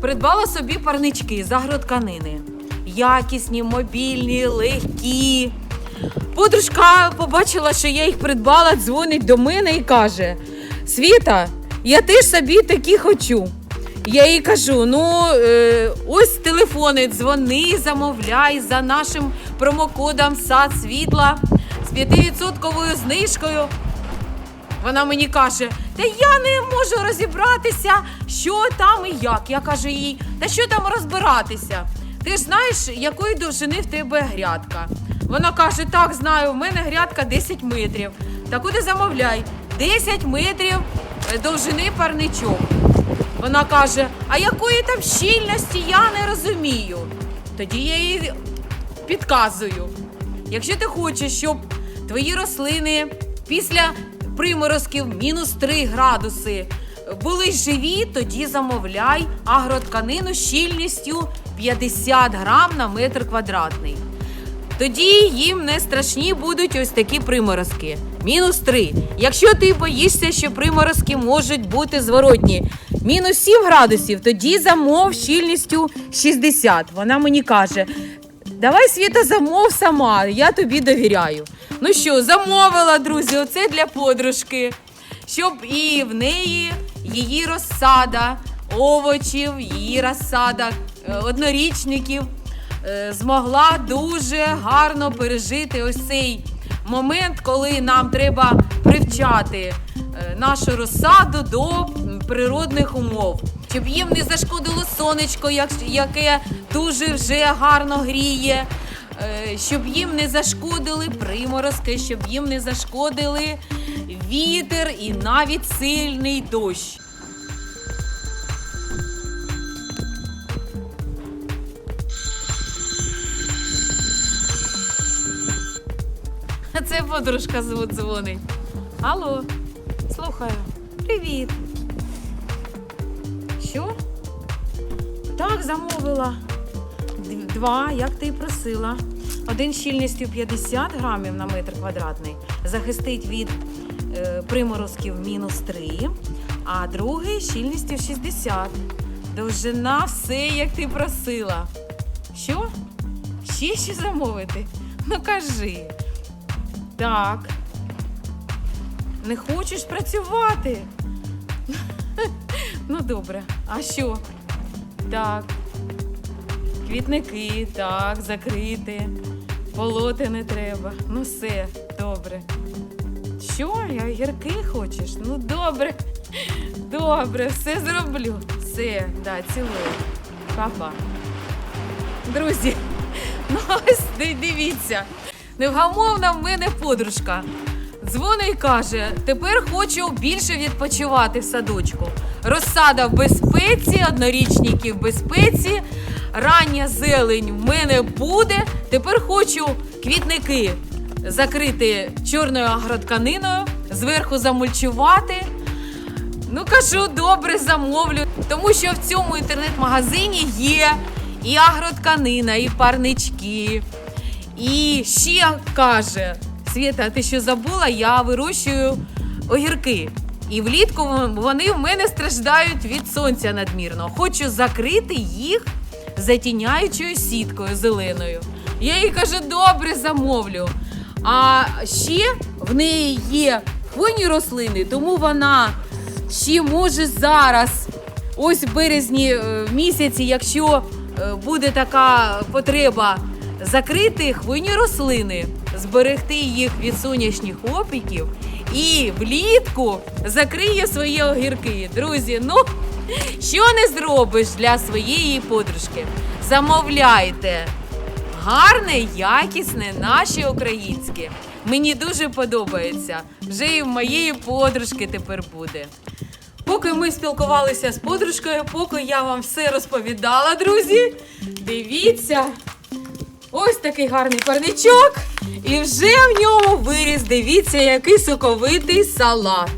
Придбала собі парнички з агротканини. Якісні, мобільні, легкі. Подружка побачила, що я їх придбала, дзвонить до мене і каже: Світа, я теж собі такі хочу. Я їй кажу: ну, е, ось телефони, дзвони, замовляй за нашим промокодом сад світла з 5% знижкою. Вона мені каже: Та я не можу розібратися, що там і як. Я кажу їй, та що там розбиратися? Ти ж знаєш, якої довжини в тебе грядка. Вона каже: Так, знаю, в мене грядка 10 метрів. Та куди замовляй? 10 метрів е, довжини парничок. Вона каже: А якої там щільності я не розумію. Тоді я їй підказую. Якщо ти хочеш, щоб твої рослини після приморозків мінус 3 градуси були живі, тоді замовляй агротканину щільністю 50 грам на метр квадратний. Тоді їм не страшні будуть ось такі приморозки. Мінус 3. Якщо ти боїшся, що приморозки можуть бути зворотні. Мінус 7 градусів, тоді замов щільністю 60. Вона мені каже: давай Світа замов сама, я тобі довіряю. Ну що, замовила, друзі, оце для подружки. Щоб і в неї її розсада овочів, її розсада е, однорічників е, змогла дуже гарно пережити ось цей момент, коли нам треба привчати е, нашу розсаду до природних умов. Щоб їм не зашкодило сонечко, як- яке дуже вже гарно гріє, е, щоб їм не зашкодили приморозки, щоб їм не зашкодили вітер і навіть сильний дощ. Це подружка зв- дзвонить. Алло, слухаю. Привіт. Що? Так, замовила. Два, як ти і просила. Один щільністю 50 грамів на метр квадратний захистить від е, приморозків мінус 3, а другий щільністю 60. Довжина все, як ти просила. Що? Ще що замовити? Ну кажи. Так. Не хочеш працювати? Ну, добре. А що? Так. Квітники, так, закрити. Полоти не треба. Ну все, добре. Що? Я гірки хочеш? Ну добре. Добре, все зроблю. Все, да, цілую. Папа. Друзі, ну ось дивіться. Невгамовна в мене подружка. Дзвонить і каже: тепер хочу більше відпочивати в садочку. Розсада в безпеці, однорічники в безпеці, рання зелень в мене буде. Тепер хочу квітники закрити чорною агротканиною, зверху замульчувати. Ну кажу, добре, замовлю. Тому що в цьому інтернет-магазині є і агротканина, і парнички. І ще каже: Свята, ти що забула? Я вирощую огірки. І влітку вони в мене страждають від сонця надмірно. Хочу закрити їх затіняючою сіткою зеленою. Я їй кажу, добре, замовлю. А ще в неї є хвойні рослини, тому вона ще може зараз, ось в березні е, місяці, якщо е, буде така потреба закрити хвойні рослини, зберегти їх від сонячних опіків і влітку закриє свої огірки. Друзі, ну що не зробиш для своєї подружки? Замовляйте гарне, якісне, наше українське. Мені дуже подобається. Вже і в моєї подружки тепер буде. Поки ми спілкувалися з подружкою, поки я вам все розповідала, друзі, дивіться. Ось такий гарний парничок. І вже в ньому виріс, дивіться, який соковитий салат.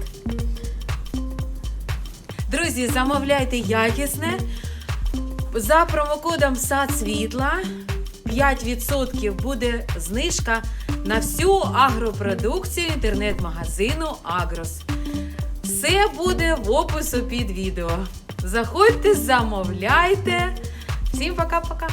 Друзі, замовляйте якісне. За промокодом сад світла 5% буде знижка на всю агропродукцію інтернет-магазину Агрос. Все буде в опису під відео. Заходьте, замовляйте. Всім пока-пока.